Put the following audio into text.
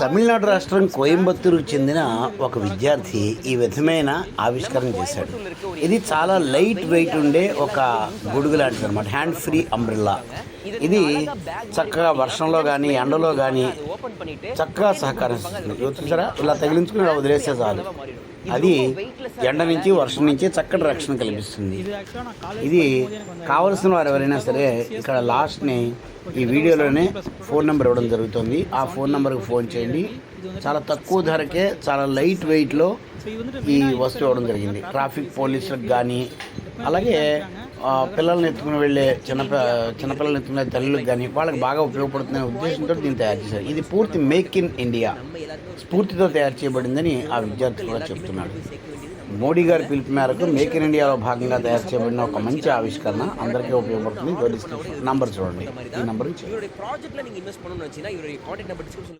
తమిళనాడు రాష్ట్రం కోయంబత్తూరుకు చెందిన ఒక విద్యార్థి ఈ విధమైన ఆవిష్కరణ చేశాడు. ఇది చాలా లైట్ వెయిట్ ఉండే ఒక గొడుగు లాంటిది అనమాట హ్యాండ్ ఫ్రీ అంబ్రిల్లా. ఇది చక్కగా వర్షంలో కానీ ఎండలో కానీ చక్కగా సహకరిస్తుంది. చూసారా? ఇలా తగిలించుకుని ఇలా చాలు. అది ఎండ నుంచి వర్షం నుంచి చక్కటి రక్షణ కల్పిస్తుంది. ఇది కావలసిన వారు ఎవరైనా సరే ఇక్కడ లాస్ట్ని ఈ వీడియోలోనే ఫోన్ నెంబర్ ఇవ్వడం జరుగుతుంది. ఆ ఫోన్ నెంబర్కి ఫోన్ చేయండి. చాలా తక్కువ ధరకే చాలా లైట్ వెయిట్లో ఈ వస్తువు ఇవ్వడం జరిగింది. ట్రాఫిక్ పోలీసులకు కానీ అలాగే పిల్లల్ని ఎత్తుకుని వెళ్ళే చిన్న చిన్నపిల్లల్ని ఎత్తుకునే తల్లులకు కానీ వాళ్ళకి బాగా ఉపయోగపడుతున్న ఉద్దేశంతో దీన్ని తయారు చేశారు. ఇది పూర్తి మేక్ ఇన్ ఇండియా స్ఫూర్తితో తయారు చేయబడిందని ఆ విద్యార్థి కూడా చెప్తున్నాడు. మోడీ గారి పిలుపు మేరకు మేక్ ఇన్ ఇండియాలో భాగంగా తయారు చేయబడిన ఒక మంచి ఆవిష్కరణ అందరికీ ఉపయోగపడుతుంది. నంబర్ చూడండి. ఈ నంబర్